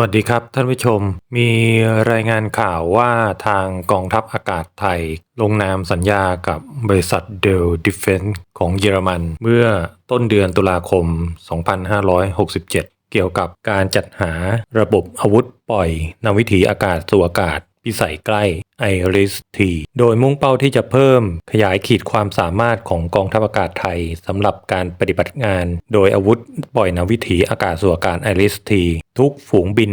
วัสดีครับท่านผู้ชม มีรายงานข่าวว่าทางกองทัพอากาศไทย ลงนามสัญญากับบริษัทเดลดิฟเฟนของเยอรมัน เมื่อต้นเดือนตุลาคม 2567 เกี่ยวกับการจัดหาระบบอาวุธปล่อยนำวิถีอากาศสู่อากาศ พิสัยใกล้ IRIS-T โดยมุ่งเป้าที่จะเพิ่มขยายขีดความสามารถของกองทัพอากาศไทยสำหรับการปฏิบัติงาน โดยอาวุธปล่อยนำวิถีอากาศสู่อากาศ IRIS-T ทุกฝูงบิน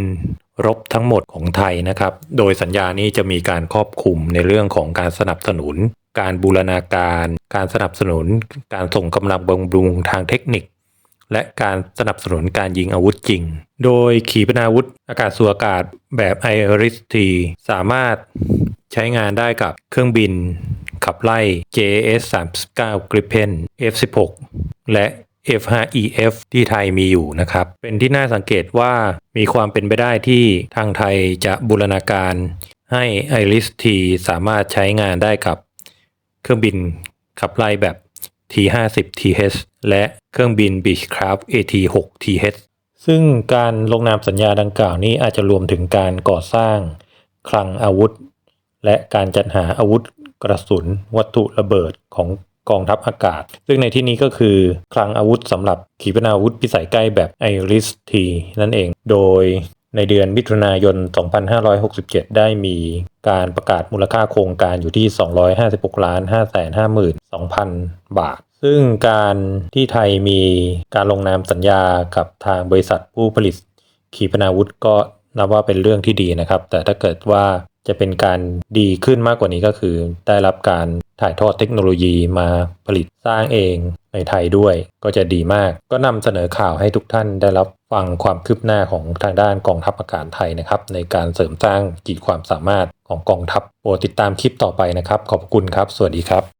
รบทั้งหมดของไทยนะครับ โดยสัญญานี้จะมีการครอบคลุมในเรื่องของการสนับสนุน การบูรณาการ การสนับสนุน การส่งกำลังบำรุงทางเทคนิค และการสนับสนุนการยิงอาวุธจริง โดยขีปนาวุธอากาศสู่อากาศแบบ IRIS-T สามารถใช้งานได้กับเครื่องบิน ขับไล่ JS 39 Gripen F16 และ F5EF ที่ไทยมีอยู่นะครับ เป็นที่น่าสังเกตว่ามีความเป็นไปได้ที่ทางไทยจะบูรณาการให้ IRIS-T สามารถใช้งานได้กับ เครื่องบินขับไล่แบบ T50 TH และเครื่องบิน Beechcraft AT6 TH ซึ่งการลงนามสัญญาดังกล่าวนี้อาจจะรวมถึงการก่อสร้าง คลังอาวุธ และการจัดหาอาวุธกระสุน วัตถุระเบิดของกองทัพอากาศ ซึ่งในที่นี้ก็คือคลังอาวุธสำหรับขีปนาวุธพิสัยใกล้แบบ IRIS-T นั่นเอง โดยในเดือนมิถุนายน 2567 ได้มี การประกาศมูลค่าโครงการอยู่ที่ 256ล้าน552,000 บาท ซึ่งการที่ไทยมีการลงนามสัญญากับทางบริษัทผู้ผลิตขีปนาวุธก็นับว่าเป็นเรื่องที่ดีนะครับ แต่ถ้าเกิดว่าจะเป็นการดีขึ้นมากกว่านี้ก็คือ ได้รับการถ่ายทอดเทคโนโลยีมาผลิตสร้างเอง ในไทยด้วยก็จะดีมาก ก็นำเสนอข่าวให้ทุกท่านได้รับฟังความคืบหน้าของทางด้านกองทัพอากาศไทยนะครับ ในการเสริมสร้างขีดความสามารถของกองทัพโปรดติดตามคลิปต่อไปนะครับ ขอบคุณครับ สวัสดีครับ